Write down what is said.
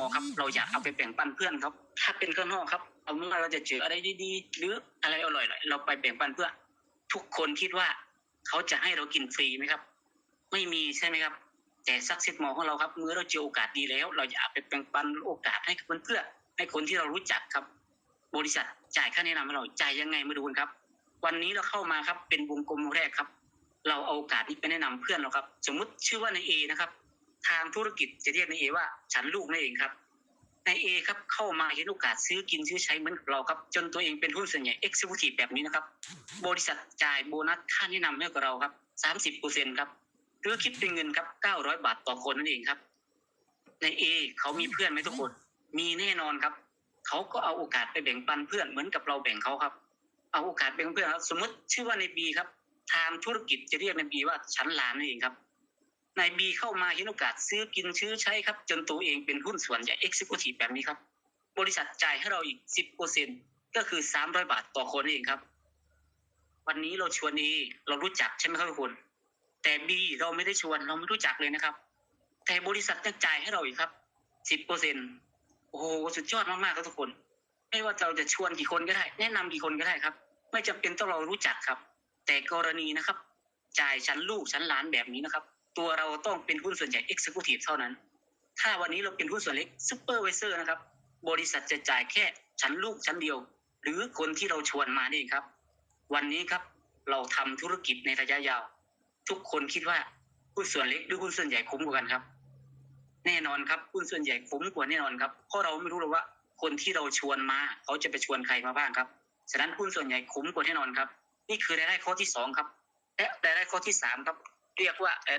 อครับ เราอยากเอาไปแบ่งปันเพื่อนครับ ถ้าเป็นข้างนอกครับเอาเมื่อเราจะเจออะไรดีๆหรืออะไรอร่อยๆเราไปแบ่งปันเพื่อ ทุกคนคิดว่าเขาจะให้เรากินฟรีไหมครับ ไม่มีใช่ไหมครับ แต่ซักเซตมอของเราครับเมื่อเราเจอโอกาสดีแล้ว เราอยากไปแบ่งปันโอกาสให้กับเพื่อนๆให้คนที่เรารู้จักครับ บริษัทจ่ายค่าแนะนำให้เราจ่ายยังไงมาดูกันครับ วันนี้เราเข้ามาครับเป็นวงกลมแรกครับ เราเอาโอกาสนี้ไปแนะนำเพื่อนเราครับ สมมุติชื่อว่าในเอนะครับ ทางธุรกิจจะเรียกนายเอว่า ฉันลูกนั่นเองครับนายเอครับเข้ามาเห็นโอกาสซื้อกินซื้อใช้เหมือนกับเราครับ จนตัวเองเป็นหุ้นส่วนใหญ่เอ็กซ์ u t ทีฟแบบนี้นะครับ บริษัทจ่ายโบนัสค่าแนะนำให้กับเราครับสามสิบเปอร์เซ็นครับหรือคิดเป็นเงินครับเก้าร้อยบาทต่อคนนั่นเองครับนายเอเขามีเพื่อนไหมทุกคน มีแน่นอนครับ เขาก็เอาโอกาสไปแบ่งปันเพื่อนเหมือนกับเราแบ่งเขาครับ เอาโอกาสแบ่งเพื่อนครับ สมมติชื่อว่าในบีครับ ทางธุรกิจจะเรียกในบีว่าชั้นลานนั่นเองครับ นายบีเข้ามาเห็นโอกาสซื้อกินซื้อใช้ครับ จนตัวเองเป็นหุ้นส่วนใหญ่เอ็กซิคิวทีฟแบบนี้ครับ บริษัทจ่ายให้เราอีกสิบเปอร์เซ็นก็คือสามร้อยบาทต่อคนนั่เองครับ วันนี้เราชวนเอเรารู้จักใช่ไหมครับทุกคน แต่บีเราไม่ได้ชวนเราไม่รู้จักเลยนะครับ แต่บริษัทยังจ่ายให้เราอีกครับสิบเปอร์เซ็นโอ้โหสุดยอดมากๆครับทุกคน ไม่ว่าเราจะชวนกี่คนก็ได้ แนะนำกี่คนก็ได้ครับ ไม่จำเป็นต้องเรารู้จักครับ แต่กรณีนะครับ จ่ายชั้นลูกชั้นหลานแบบนี้นะครับ ตัวเราต้องเป็นหุ้นส่วนใหญ่ Executive เท่านั้น ถ้าวันนี้เราเป็นหุ้นส่วนเล็ก Supervisor นะครับ บริษัทจะจ่ายแค่ชั้นลูกชั้นเดียว หรือคนที่เราชวนมานี่ครับ วันนี้ครับเราทำธุรกิจในระยะยาว ทุกคนคิดว่าหุ้นส่วนเล็กหรือหุ้นส่วนใหญ่คุ้มกว่ากันครับ แน่นอนครับหุ้นส่วนใหญ่คุ้มกว่าแน่นอนครับเพราะเราไม่รู้หรอกว่าคนที่เราชวนมา เขาจะไปชวนใครมาบ้างครับฉะนั้นหุ้นส่วนใหญ่คุ้มกว่าแน่นอนครับ นี่คือรายได้ข้อที่สองครับและรายได้ข้อที่สามครับ เรียกว่าราย